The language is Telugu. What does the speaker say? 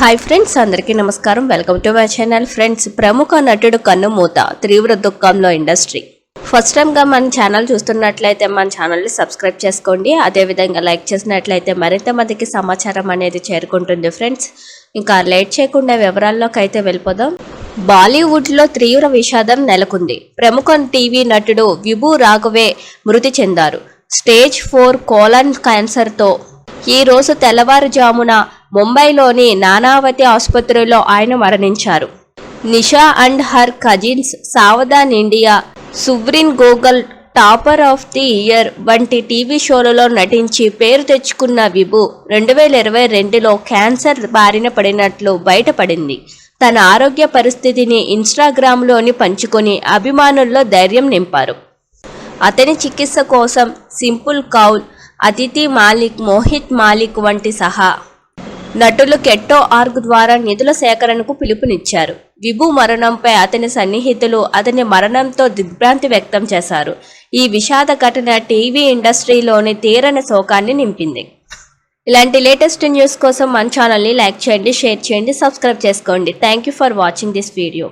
హాయ్ ఫ్రెండ్స్ అందరికీ నమస్కారం. Welcome to my channel friends ప్రముఖ నటుడు కన్నుమూత తీవ్ర దుఃఖంలో ఇండస్ట్రీ ఫస్ట్ టైంగా మన ఛానల్ చూస్తున్నట్లయితే మన ఛానల్ని సబ్స్క్రైబ్ చేసుకోండి. అదేవిధంగా లైక్ చేసినట్లయితే మరింత మందికి సమాచారం అనేది చేరుకుంటుంది ఫ్రెండ్స్ ఇంకా లేట్ చేయకుండా వివరాల్లోకి అయితే వెళ్ళిపోదాం. బాలీవుడ్లో తీవ్ర విషాదం నెలకొంది. ప్రముఖ టీవీ నటుడు విభు రాఘవే మృతి చెందారు. స్టేజ్ ఫోర్ కోలన్ క్యాన్సర్తో ఈ రోజు తెల్లవారుజామున ముంబైలోని నానావతి ఆసుపత్రిలో ఆయన మరణించారు. Nisha and her cousins Savdhaan India Suvreen Guggal topper of the year వంటి టీవీ షోలలో నటించి పేరు తెచ్చుకున్న విభు రెండు వేల ఇరవై రెండులో క్యాన్సర్ బారిన పడినట్లు బయటపడింది. తన ఆరోగ్య పరిస్థితిని ఇన్స్టాగ్రామ్లోని పంచుకొని అభిమానుల్లో ధైర్యం నింపారు. అతని చికిత్స కోసం సింపుల్ కౌల్ అతిథి మాలిక్ మోహిత్ మాలిక్ వంటి సహా నటులు కెట్టో ఆర్గ్ ద్వారా నిధుల సేకరణకు పిలుపునిచ్చారు. విభు మరణంపై అతని సన్నిహితులు అతని మరణంతో దిగ్భ్రాంతి వ్యక్తం చేశారు. ఈ విషాద ఘటన టీవీ ఇండస్ట్రీలోని తీరని శోకాన్ని నింపింది. ఇలాంటి లేటెస్ట్ న్యూస్ కోసం మన ఛానల్ని లైక్ చేయండి షేర్ చేయండి సబ్స్క్రైబ్ చేసుకోండి. Thank you for watching this video